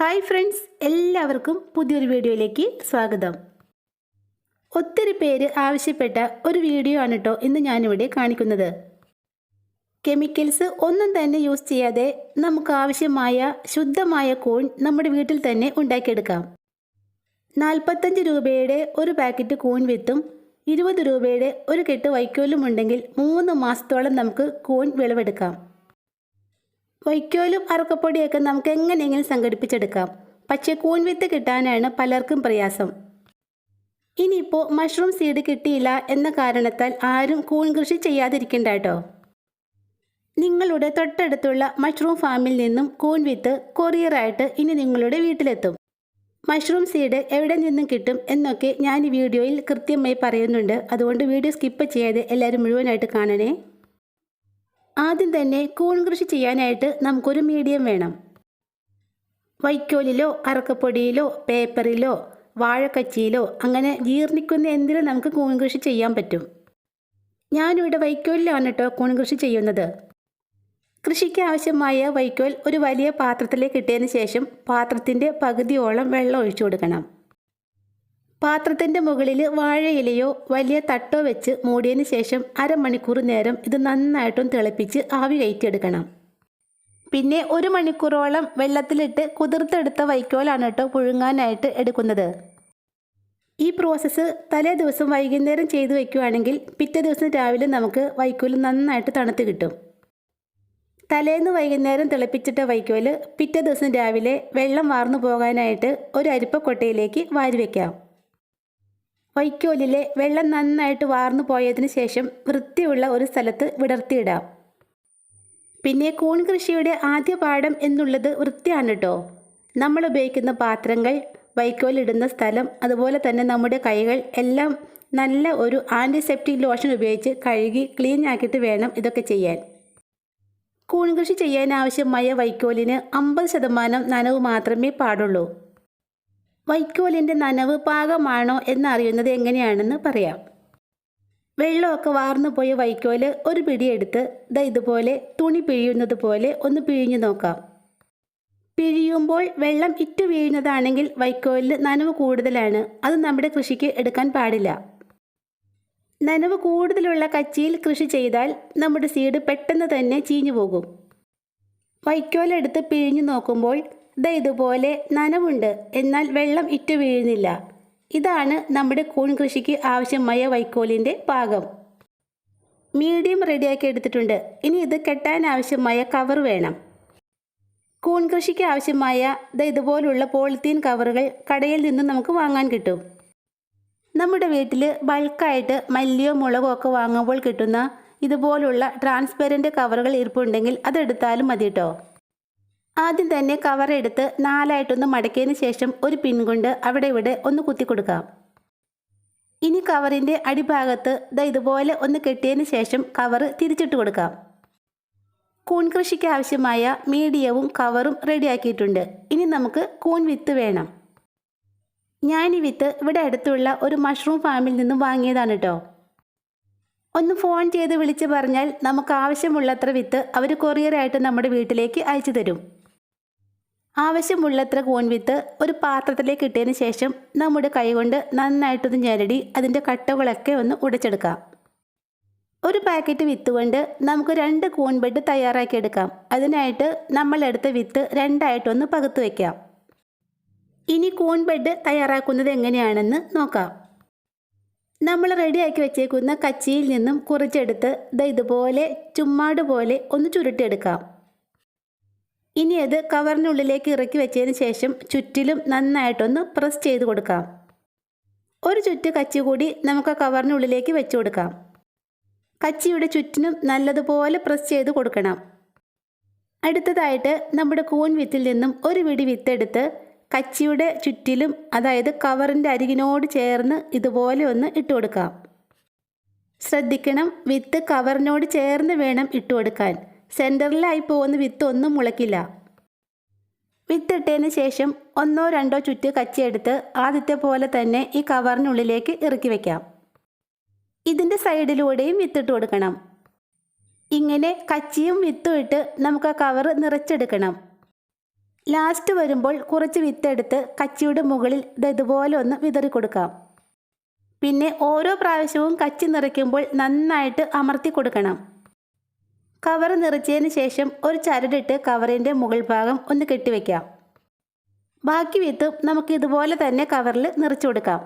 Hi friends എല്ലാവർക്കും പുതിയൊരു വീഡിയോയിലേക്ക് സ്വാഗതം. ഒത്തിരി പേര് ആവശ്യപ്പെട്ട ഒരു വീഡിയോ ആണ് കേട്ടോ ഇന്ന് ഞാനിവിടെ കാണിക്കുന്നത്. കെമിക്കൽസ് ഒന്നും തന്നെ യൂസ് ചെയ്യാതെ നമുക്ക് ആവശ്യമായ ശുദ്ധമായ കോൺ നമ്മുടെ വീട്ടിൽ തന്നെ ഉണ്ടാക്കിയെടുക്കാം. നാൽപ്പത്തഞ്ച് രൂപയുടെ ഒരു പാക്കറ്റ് കോൺ വിത്തും ഇരുപത് രൂപയുടെ ഒരു കെട്ട് വൈക്കോലും ഉണ്ടെങ്കിൽ മൂന്ന് മാസത്തോളം നമുക്ക് കോൺ വിളവെടുക്കാം. വൈക്കോലും അറക്കപ്പൊടിയൊക്കെ നമുക്ക് എങ്ങനെയെങ്കിലും സംഘടിപ്പിച്ചെടുക്കാം. പക്ഷേ കൂൺ വിത്ത് കിട്ടാനാണ് പലർക്കും പ്രയാസം. ഇനിയിപ്പോൾ മഷ്റൂം സീഡ് കിട്ടിയില്ല എന്ന കാരണത്താൽ ആരും കൂൺ കൃഷി ചെയ്യാതിരിക്കണ്ട കേട്ടോ നിങ്ങളുടെ തൊട്ടടുത്തുള്ള മഷ്റൂം ഫാമിൽ നിന്നും കൂൺ വിത്ത് കൊറിയറായിട്ട് ഇനി നിങ്ങളുടെ വീട്ടിലെത്തും. മഷ്റൂം സീഡ് എവിടെ നിന്നും കിട്ടും എന്നൊക്കെ ഞാൻ ഈ വീഡിയോയിൽ കൃത്യമായി പറയുന്നുണ്ട്. അതുകൊണ്ട് വീഡിയോ സ്കിപ്പ് ചെയ്യാതെ എല്ലാവരും മുഴുവനായിട്ട് കാണണേ. ആദ്യം തന്നെ കൂൺ കൃഷി ചെയ്യാനായിട്ട് നമുക്കൊരു മീഡിയം വേണം. വൈക്കോലിലോ അറക്കപ്പൊടിയിലോ പേപ്പറിലോ വാഴക്കച്ചിയിലോ അങ്ങനെ ജീർണിക്കുന്ന എന്തിലും നമുക്ക് കൂൺ കൃഷി ചെയ്യാൻ പറ്റും. ഞാനിവിടെ വൈക്കോലിലാണ് കേട്ടോ കൂൺ കൃഷി ചെയ്യുന്നത്. കൃഷിക്ക് ആവശ്യമായ വൈക്കോൽ ഒരു വലിയ പാത്രത്തിലേക്ക് ഇട്ടതിന് ശേഷം പാത്രത്തിന്റെ പകുതിയോളം വെള്ളം ഒഴിച്ചു കൊടുക്കണം. പാത്രത്തിന്റെ മുകളിൽ വാഴയിലയോ വലിയ തട്ടോ വെച്ച് മൂടിയതിന് ശേഷം അരമണിക്കൂർ നേരം ഇത് നന്നായിട്ടും തിളപ്പിച്ച് ആവി കയറ്റിയെടുക്കണം പിന്നെ ഒരു മണിക്കൂറോളം വെള്ളത്തിലിട്ട് കുതിർത്തെടുത്ത വൈക്കോലാണ് കേട്ടോ പുഴുങ്ങാനായിട്ട് എടുക്കുന്നത്. ഈ പ്രോസസ്സ് തലേ ദിവസം വൈകുന്നേരം ചെയ്തു വയ്ക്കുകയാണെങ്കിൽ പിറ്റേ ദിവസം രാവിലെ നമുക്ക് വൈക്കോൽ നന്നായിട്ട് തണുത്ത് കിട്ടും. തലേന്ന് വൈകുന്നേരം തിളപ്പിച്ചിട്ട വൈക്കോൽ പിറ്റേ ദിവസം രാവിലെ വെള്ളം വാർന്നു പോകാനായിട്ട് ഒരു അരിപ്പക്കൊട്ടയിലേക്ക് വാരി വയ്ക്കാം വൈക്കോലിലെ വെള്ളം നന്നായിട്ട് വാർന്നു പോയതിന് ശേഷം വൃത്തിയുള്ള ഒരു സ്ഥലത്ത് വിടർത്തിയിടാം. പിന്നെ കൂൺ കൃഷിയുടെ ആദ്യ പാഠം എന്നുള്ളത് വൃത്തിയാണ് കേട്ടോ നമ്മൾ ഉപയോഗിക്കുന്ന പാത്രങ്ങൾ വൈക്കോലിടുന്ന സ്ഥലം അതുപോലെ തന്നെ നമ്മുടെ കൈകൾ എല്ലാം നല്ല ഒരു ആന്റിസെപ്റ്റിക് ലോഷൻ ഉപയോഗിച്ച് കഴുകി ക്ലീൻ ആക്കിയിട്ട് വേണം ഇതൊക്കെ ചെയ്യാൻ. കൂൺ കൃഷി ചെയ്യാൻ ആവശ്യമായ വൈക്കോലിന് അമ്പത് ശതമാനം നനവ് മാത്രമേ പാടുള്ളൂ. വൈക്കോലിന്റെ നനവ് പാകമാണോ എന്നറിയുന്നത് എങ്ങനെയാണെന്ന് പറയാം. വെള്ളമൊക്കെ വാർന്നു പോയ വൈക്കോൽ ഒരു പിടിയെടുത്ത് ദാ ഇതുപോലെ തുണി പിഴിയുന്നത് പോലെ ഒന്ന് പിഴിഞ്ഞു നോക്കാം. പിഴിയുമ്പോൾ വെള്ളം ഇറ്റു വീഴുന്നതാണെങ്കിൽ വൈക്കോലിൽ നനവ് കൂടുതലാണ്. അത് നമ്മുടെ കൃഷിക്ക് എടുക്കാൻ പാടില്ല. നനവ് കൂടുതലുള്ള കച്ചിയിൽ കൃഷി ചെയ്താൽ നമ്മുടെ സീഡ് പെട്ടെന്ന് തന്നെ ചീഞ്ഞു പോകും. വൈക്കോലെടുത്ത് പിഴിഞ്ഞു നോക്കുമ്പോൾ ദാ ഇതുപോലെ നനവുണ്ട്. എന്നാൽ വെള്ളം ഇറ്റു വീഴുന്നില്ല. ഇതാണ് നമ്മുടെ കൂൺ കൃഷിക്ക് ആവശ്യമായ വൈക്കോലിന്റെ പാകം. മീഡിയം റെഡിയാക്കി എടുത്തിട്ടുണ്ട്. ഇനി ഇത് കെട്ടാൻ ആവശ്യമായ കവർ വേണം. കൂൺ കൃഷിക്ക് ആവശ്യമായ ദ ഇതുപോലുള്ള പോളിത്തീൻ കവറുകൾ കടയിൽ നിന്ന് നമുക്ക് വാങ്ങാൻ കിട്ടും. നമ്മുടെ വീട്ടിൽ ബൾക്കായിട്ട് മല്ലിയോ മുളകോ ഒക്കെ വാങ്ങുമ്പോൾ കിട്ടുന്ന ഇതുപോലുള്ള ട്രാൻസ്പെറന്റ് കവറുകൾ ഇരിപ്പുണ്ടെങ്കിൽ അതെടുത്താലും മതി കേട്ടോ ആദ്യം തന്നെ കവർ എടുത്ത് നാലായിട്ടൊന്ന് മടക്കിയതിന് ശേഷം ഒരു പിൻ കൊണ്ട് അവിടെ ഇവിടെ ഒന്ന് കുത്തി കൊടുക്കാം. ഇനി കവറിന്റെ അടിഭാഗത്ത് ദാ ഇതുപോലെ ഒന്ന് കെട്ടിയതിന് ശേഷം കവർ തിരിച്ചിട്ട് കൊടുക്കാം. കൂൺ കൃഷിക്ക് ആവശ്യമായ മീഡിയവും കവറും റെഡിയാക്കിയിട്ടുണ്ട് ഇനി നമുക്ക് കൂൺ വിത്ത് വേണം. ഞാൻ ഈ വിത്ത് ഇവിടെ അടുത്തുള്ള ഒരു മഷ്റൂം ഫാമിൽ നിന്നും വാങ്ങിയതാണ് കേട്ടോ ഒന്ന് ഫോൺ ചെയ്ത് വിളിച്ച് പറഞ്ഞാൽ നമുക്ക് ആവശ്യമുള്ളത്ര വിത്ത് അവർ കൊറിയറായിട്ട് നമ്മുടെ വീട്ടിലേക്ക് അയച്ചു തരും. ആവശ്യമുള്ളത്ര കൂൺ വിത്ത് ഒരു പാത്രത്തിലേക്ക് ഇട്ടതിന് ശേഷം നമ്മുടെ കൈകൊണ്ട് നന്നായിട്ടൊന്ന് ഞെരടി അതിന്റെ കട്ടകളൊക്കെ ഒന്ന് ഉടച്ചെടുക്കാം. ഒരു പാക്കറ്റ് വിത്ത് കൊണ്ട് നമുക്ക് രണ്ട് കൂൺ ബെഡ് തയ്യാറാക്കിയെടുക്കാം അതിനായിട്ട് നമ്മളെടുത്ത വിത്ത് രണ്ടായിട്ടൊന്ന് പകുത്ത് വയ്ക്കാം ഇനി കൂൺ ബെഡ് തയ്യാറാക്കുന്നത് എങ്ങനെയാണെന്ന് നോക്കാം. നമ്മൾ റെഡിയാക്കി വെച്ചേക്കുന്ന കച്ചിയിൽ നിന്നും കുറച്ചെടുത്ത് ഇതുപോലെ ചുമ്മാട് പോലെ ഒന്ന് ചുരുട്ടിയെടുക്കാം. ഇനി അത് കവറിനുള്ളിലേക്ക് ഇറക്കി വെച്ചതിന് ശേഷം ചുറ്റിലും നന്നായിട്ടൊന്ന് പ്രസ് ചെയ്ത് കൊടുക്കാം. ഒരു ചുറ്റ് കച്ചി കൂടി നമുക്ക് കവറിനുള്ളിലേക്ക് വെച്ച് കൊടുക്കാം. കച്ചിയുടെ ചുറ്റിനും നല്ലതുപോലെ പ്രസ് ചെയ്ത് കൊടുക്കണം. അടുത്തതായിട്ട് നമ്മുടെ കൂൺ വിത്തിൽ നിന്നും ഒരു വിടി വിത്തെടുത്ത് കച്ചിയുടെ ചുറ്റിലും അതായത് കവറിന്റെ അരികിനോട് ചേർന്ന് ഇതുപോലെ ഒന്ന് ഇട്ട് കൊടുക്കാം. ശ്രദ്ധിക്കണം വിത്ത് കവറിനോട് ചേർന്ന് വേണം ഇട്ട് കൊടുക്കാൻ. സെന്ററിലായി പോകുന്ന വിത്ത് ഒന്നും മുളയ്ക്കില്ല. വിത്തിട്ടതിന് ശേഷം ഒന്നോ രണ്ടോ ചുറ്റ് കച്ചിയെടുത്ത് ആദ്യത്തെ പോലെ തന്നെ ഈ കവറിനുള്ളിലേക്ക് ഇറക്കി വയ്ക്കാം ഇതിന്റെ സൈഡിലൂടെയും വിത്തിട്ട് കൊടുക്കണം. ഇങ്ങനെ കച്ചിയും വിത്തും ഇട്ട് നമുക്ക് ആ കവർ നിറച്ചെടുക്കണം. ലാസ്റ്റ് വരുമ്പോൾ കുറച്ച് വിത്തെടുത്ത് കച്ചിയുടെ മുകളിൽ ഇത് ഇതുപോലെ ഒന്ന് വിതറി കൊടുക്കാം. പിന്നെ ഓരോ പ്രാവശ്യവും കച്ചി നിറയ്ക്കുമ്പോൾ നന്നായിട്ട് അമർത്തി കൊടുക്കണം. കവർ നിറച്ചതിന് ശേഷം ഒരു ചരടിട്ട് കവറിന്റെ മുകൾ ഭാഗം ഒന്ന് കെട്ടിവെക്കാം ബാക്കി വിത്തും നമുക്ക് ഇതുപോലെ തന്നെ കവറിൽ നിറച്ചു കൊടുക്കാം.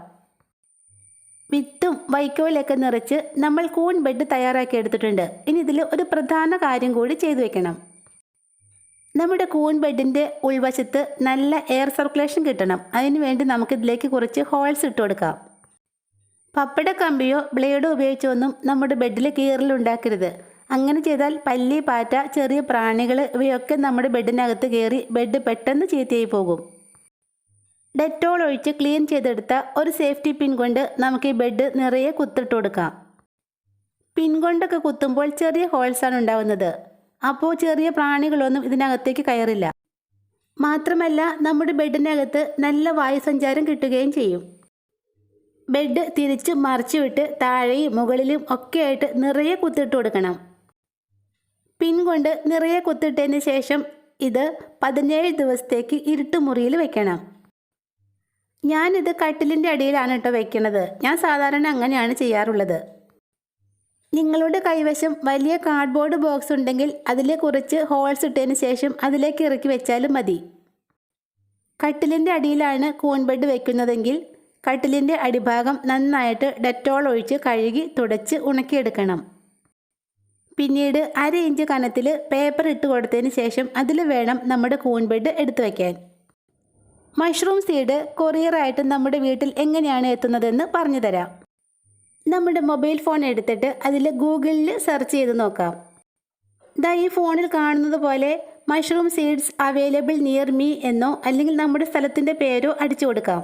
വിത്തും വൈക്കോലൊക്കെ നിറച്ച് നമ്മൾ കൂൺ ബെഡ് തയ്യാറാക്കി എടുത്തിട്ടുണ്ട്. ഇനി ഇതിൽ ഒരു പ്രധാന കാര്യം കൂടി ചെയ്തു വെക്കണം. നമ്മുടെ കൂൺ ബെഡിന്റെ ഉൾവശത്ത് നല്ല എയർ സർക്കുലേഷൻ കിട്ടണം. അതിന് വേണ്ടി നമുക്കിതിലേക്ക് കുറച്ച് ഹോൾസ് ഇട്ട് കൊടുക്കാം. പപ്പട കമ്പിയോ ബ്ലേഡോ ഉപയോഗിച്ചൊന്നും നമ്മുടെ ബെഡിൽ കീറലുണ്ടാക്കരുത് അങ്ങനെ ചെയ്താൽ പല്ലി പാറ്റ ചെറിയ പ്രാണികൾ ഇവയൊക്കെ നമ്മുടെ ബെഡിനകത്ത് കയറി ബെഡ് പെട്ടെന്ന് ചീത്തയായി പോകും. ഡെറ്റോൾ ഒഴിച്ച് ക്ലീൻ ചെയ്തെടുത്ത ഒരു സേഫ്റ്റി പിൻ കൊണ്ട് നമുക്ക് ഈ ബെഡ് നിറയെ കുത്തിട്ട് കൊടുക്കാം. പിൻ കൊണ്ടൊക്കെ കുത്തുമ്പോൾ ചെറിയ ഹോൾസാണ് ഉണ്ടാവുന്നത്. അപ്പോൾ ചെറിയ പ്രാണികളൊന്നും ഇതിനകത്തേക്ക് കയറില്ല. മാത്രമല്ല നമ്മുടെ ബെഡിനകത്ത് നല്ല വായുസഞ്ചാരം കിട്ടുകയും ചെയ്യും. ബെഡ് തിരിച്ച് മറിച്ചു വിട്ട് താഴെയും മുകളിലും ഒക്കെയായിട്ട് നിറയെ കുത്തിട്ട് കൊടുക്കണം. പിൻ കൊണ്ട് നിറയെ കുത്തിട്ടതിന് ശേഷം ഇത് പതിനേഴ് ദിവസത്തേക്ക് ഇരുട്ടുമുറിയിൽ വെക്കണം. ഞാനിത് കട്ടിലിന്റെ അടിയിലാണ് കേട്ടോ വെക്കണത്. ഞാൻ സാധാരണ അങ്ങനെയാണ് ചെയ്യാറുള്ളത്. നിങ്ങളുടെ കൈവശം വലിയ കാർഡ്ബോർഡ് ബോക്സ് ഉണ്ടെങ്കിൽ അതിൽ കുറച്ച് ഹോൾസ് ഇട്ടതിന് ശേഷം അതിലേക്ക് ഇറക്കി വെച്ചാലും മതി. കട്ടിലിന്റെ അടിയിലാണ് കൂൺ ബെഡ് വെക്കുന്നതെങ്കിൽ കട്ടിലിന്റെ അടിഭാഗം നന്നായിട്ട് ഡെറ്റോൾ ഒഴിച്ച് കഴുകി തുടച്ച് ഉണക്കിയെടുക്കണം. പിന്നീട് അര ഇഞ്ച് കനത്തിൽ പേപ്പർ ഇട്ട് കൊടുത്തതിന് ശേഷം അതിൽ വേണം നമ്മുടെ കൂൺ ബെഡ് എടുത്തു വയ്ക്കാൻ മഷ്റൂം സീഡ് കൊറിയറായിട്ട് നമ്മുടെ വീട്ടിൽ എങ്ങനെയാണ് എത്തുന്നതെന്ന് പറഞ്ഞു തരാം. നമ്മുടെ മൊബൈൽ ഫോൺ എടുത്തിട്ട് അതിൽ ഗൂഗിളിൽ സെർച്ച് ചെയ്ത് നോക്കാം. ദാ ഈ ഫോണിൽ കാണുന്നത് പോലെ mushroom seeds available near me എന്നോ അല്ലെങ്കിൽ നമ്മുടെ സ്ഥലത്തിന്റെ പേരോ അടിച്ചു കൊടുക്കാം.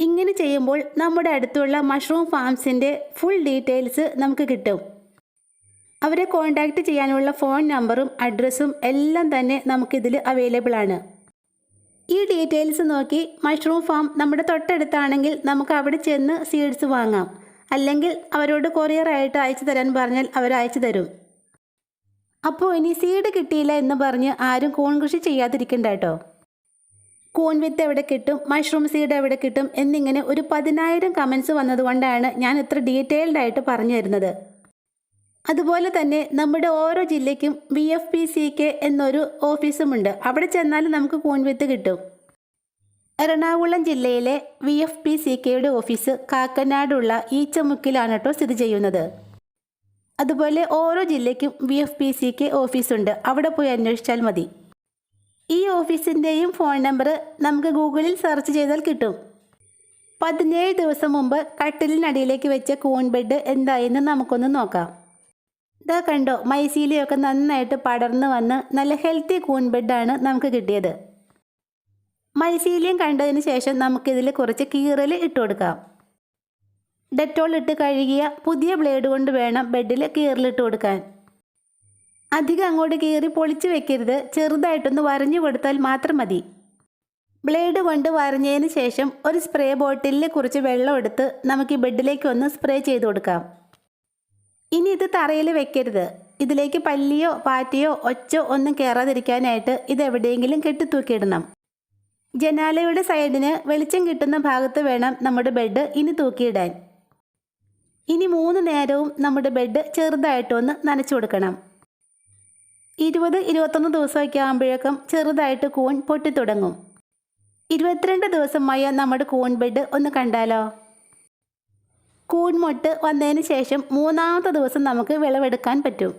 ഇങ്ങനെ ചെയ്യുമ്പോൾ നമ്മുടെ അടുത്തുള്ള മഷ്റൂം ഫാംസിന്റെ ഫുൾ ഡീറ്റെയിൽസ് നമുക്ക് കിട്ടും. അവരെ കോൺടാക്റ്റ് ചെയ്യാനുള്ള ഫോൺ നമ്പറും അഡ്രസ്സും എല്ലാം തന്നെ നമുക്കിതിൽ അവൈലബിൾ ആണ്. ഈ ഡീറ്റെയിൽസ് നോക്കി മഷ്റൂം ഫാം നമ്മുടെ തൊട്ടടുത്താണെങ്കിൽ നമുക്ക് അവിടെ ചെന്ന് സീഡ്സ് വാങ്ങാം. അല്ലെങ്കിൽ അവരോട് കൊറിയറായിട്ട് അയച്ചു തരാൻ പറഞ്ഞാൽ അവർ അയച്ചു തരും. അപ്പോൾ ഇനി സീഡ് കിട്ടിയില്ല എന്ന് പറഞ്ഞ് ആരും കൂൺ കൃഷി ചെയ്യാതിരിക്കണ്ട കേട്ടോ. കൂൺ വിത്ത് എവിടെ കിട്ടും മഷ്റൂം സീഡ് എവിടെ കിട്ടും എന്നിങ്ങനെ ഒരു പതിനായിരം കമൻസ് വന്നതുകൊണ്ടാണ് ഞാൻ ഇത്ര ഡീറ്റെയിൽഡായിട്ട് പറഞ്ഞു തരുന്നത്. അതുപോലെ തന്നെ നമ്മുടെ ഓരോ ജില്ലയ്ക്കും V F P C K എന്നൊരു ഓഫീസുമുണ്ട്. അവിടെ ചെന്നാൽ നമുക്ക് കൂൺവിത്ത് കിട്ടും. എറണാകുളം ജില്ലയിലെ വി എഫ് പി സി കെയുടെ ഓഫീസ് കാക്കനാടുള്ള ഈച്ചമുക്കിലാണ് കേട്ടോ സ്ഥിതി ചെയ്യുന്നത്. അതുപോലെ ഓരോ ജില്ലയ്ക്കും V F P C K ഓഫീസുണ്ട്. അവിടെ പോയി അന്വേഷിച്ചാൽ മതി. ഈ ഓഫീസിന്റെയും ഫോൺ നമ്പർ നമുക്ക് ഗൂഗിളിൽ സെർച്ച് ചെയ്താൽ കിട്ടും. പതിനേഴ് ദിവസം മുമ്പ് കട്ടിലിനടിയിലേക്ക് വെച്ച കൂൺ ബെഡ് എന്തായെന്ന് നമുക്കൊന്ന് നോക്കാം. ഇതാ കണ്ടോ മൈസീലിയൊക്കെ നന്നായിട്ട് പടർന്നു വന്ന് നല്ല ഹെൽത്തി കൂൺ ബെഡാണ് നമുക്ക് കിട്ടിയത്. മൈസീലിയം കണ്ടതിന് ശേഷം നമുക്കിതിൽ കുറച്ച് കീറൽ ഇട്ട് കൊടുക്കാം. ഡെറ്റോൾ ഇട്ട് കഴുകിയ പുതിയ ബ്ലേഡ് കൊണ്ട് വേണം ബെഡിൽ കീറലിട്ട് കൊടുക്കാൻ. അധികം അങ്ങോട്ട് കീറി പൊളിച്ച് വെക്കരുത് ചെറുതായിട്ടൊന്ന് വരഞ്ഞു കൊടുത്താൽ മാത്രം മതി. ബ്ലേഡ് കൊണ്ട് വരഞ്ഞതിന് ശേഷം ഒരു സ്പ്രേ ബോട്ടിലിൽ കുറച്ച് വെള്ളം എടുത്ത് നമുക്ക് ഈ ബെഡിലേക്ക് ഒന്ന് സ്പ്രേ ചെയ്ത് കൊടുക്കാം. ഇനി ഇത് തറയിൽ വെക്കരുത്. ഇതിലേക്ക് പല്ലിയോ പാറ്റയോ ഒച്ചോ ഒന്നും കയറാതിരിക്കാനായിട്ട് ഇത് എവിടെയെങ്കിലും കെട്ടിത്തൂക്കിയിടണം. ജനാലയുടെ സൈഡിന് വെളിച്ചം കിട്ടുന്ന ഭാഗത്ത് വേണം നമ്മുടെ ബെഡ് ഇനി തൂക്കിയിടാൻ. ഇനി മൂന്ന് നേരവും നമ്മുടെ ബെഡ് ചെറുതായിട്ടൊന്ന് നനച്ചു കൊടുക്കണം. ഇരുപത് ഇരുപത്തൊന്ന് ദിവസമൊക്കെ ആകുമ്പോഴേക്കും ചെറുതായിട്ട് കൂൺ പൊട്ടിത്തുടങ്ങും. ഇരുപത്തിരണ്ട് ദിവസമായ നമ്മുടെ കൂൺ ബെഡ് ഒന്ന് കണ്ടാലോ? കൂൺമൊട്ട് വന്നതിന് ശേഷം മൂന്നാമത്തെ ദിവസം നമുക്ക് വിളവെടുക്കാൻ പറ്റും.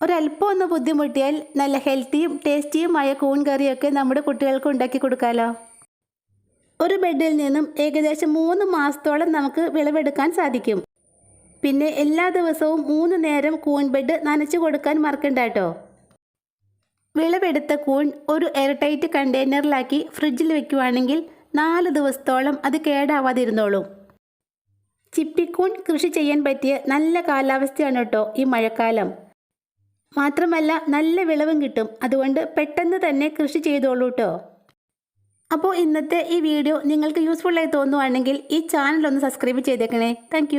ഒരല്പം ഒന്ന് ബുദ്ധിമുട്ടിയാൽ നല്ല ഹെൽത്തിയും ടേസ്റ്റിയുമായ കൂൺ കറിയൊക്കെ നമ്മുടെ കുട്ടികൾക്ക് ഉണ്ടാക്കി കൊടുക്കാലോ. ഒരു ബെഡിൽ നിന്നും ഏകദേശം മൂന്ന് മാസത്തോളം നമുക്ക് വിളവെടുക്കാൻ സാധിക്കും. പിന്നെ എല്ലാ ദിവസവും മൂന്ന് നേരം കൂൺ ബെഡ് നനച്ചു കൊടുക്കാൻ മറക്കണ്ട കേട്ടോ വിളവെടുത്ത കൂൺ ഒരു എയർടൈറ്റ് കണ്ടെയ്നറിലാക്കി ഫ്രിഡ്ജിൽ വെക്കുവാണെങ്കിൽ നാല് ദിവസത്തോളം അത് കേടാവാതിരുന്നോളും. ചിപ്പിക്കൂൺ കൃഷി ചെയ്യാൻ പറ്റിയ നല്ല കാലാവസ്ഥയാണ് കേട്ടോ ഈ മഴക്കാലം. മാത്രമല്ല നല്ല വിളവും കിട്ടും. അതുകൊണ്ട് പെട്ടെന്ന് തന്നെ കൃഷി ചെയ്തോളൂ കേട്ടോ അപ്പോൾ ഇന്നത്തെ ഈ വീഡിയോ നിങ്ങൾക്ക് യൂസ്ഫുള്ളായി തോന്നുവാണെങ്കിൽ ഈ ചാനൽ ഒന്ന് സബ്സ്ക്രൈബ് ചെയ്തേക്കണേ. താങ്ക്